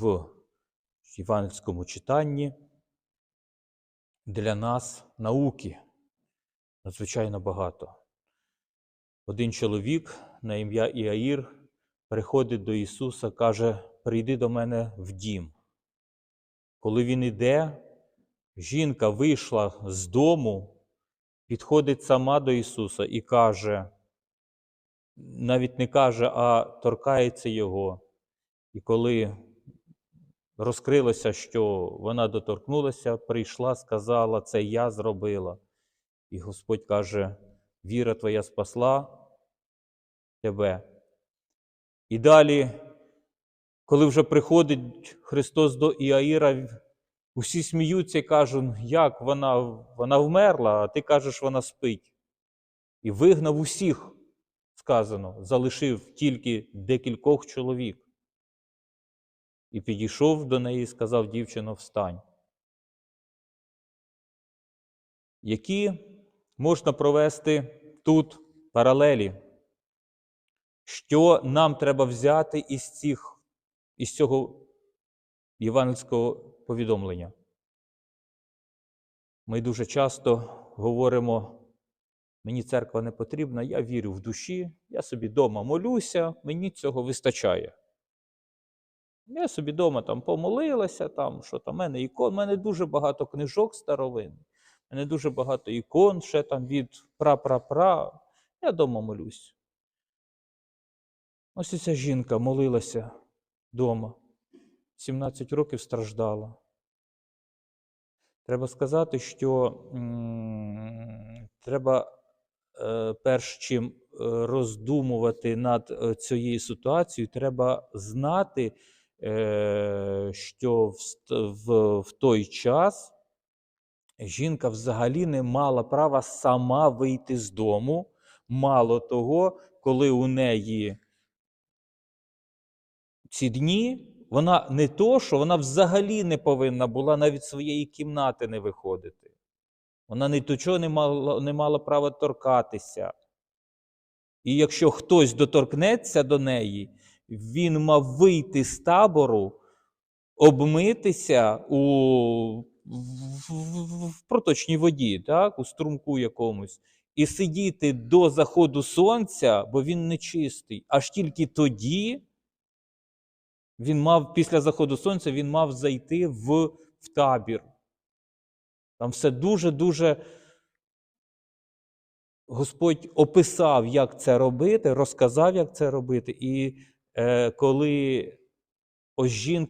в євангельському читанні для нас науки надзвичайно багато. Один чоловік на ім'я Іаїр приходить до Ісуса, каже: Прийди до мене в дім. Коли він іде, жінка вийшла з дому, підходить сама до Ісуса і каже, навіть не каже, а торкається Його. І коли розкрилося, що вона доторкнулася, прийшла, сказала, це я зробила. І Господь каже: віра твоя спасла тебе. І далі, коли вже приходить Христос до Іаїра, усі сміються і кажуть, як вона, вона вмерла, а ти кажеш, вона спить. І вигнав усіх, сказано, залишив тільки декількох чоловік. І підійшов до неї і сказав, дівчино, встань. Які можна провести тут паралелі? Що нам треба взяти із, цих, із цього євангельського повідомлення? Ми дуже часто говоримо, мені церква не потрібна, я вірю в душі, я собі вдома молюся, мені цього вистачає. Я собі вдома там помолилася, там, що там, в мене ікон, в мене дуже багато книжок старовин, в мене дуже багато ікон ще там від пра-пра-пра. Я вдома молюсь. Ось ця жінка молилася вдома. 17 років страждала. Треба сказати, що треба, е, перш чим е, роздумувати над е, цією ситуацією, треба знати, що в, той час жінка взагалі не мала права сама вийти з дому. Мало того, коли у неї ці дні, вона не то, що вона взагалі не повинна була навіть своєї кімнати не виходити. Вона ні до чого не мала, не мала права торкатися. І якщо хтось доторкнеться до неї, він мав вийти з табору, обмитися у в, проточній воді, так, у струмку якомусь, і сидіти до заходу сонця, бо він нечистий. Аж тільки тоді він мав після заходу сонця він мав зайти в, в табір. Там все дуже-дуже Господь описав, як це робити, розказав, як це робити. І коли ось жінка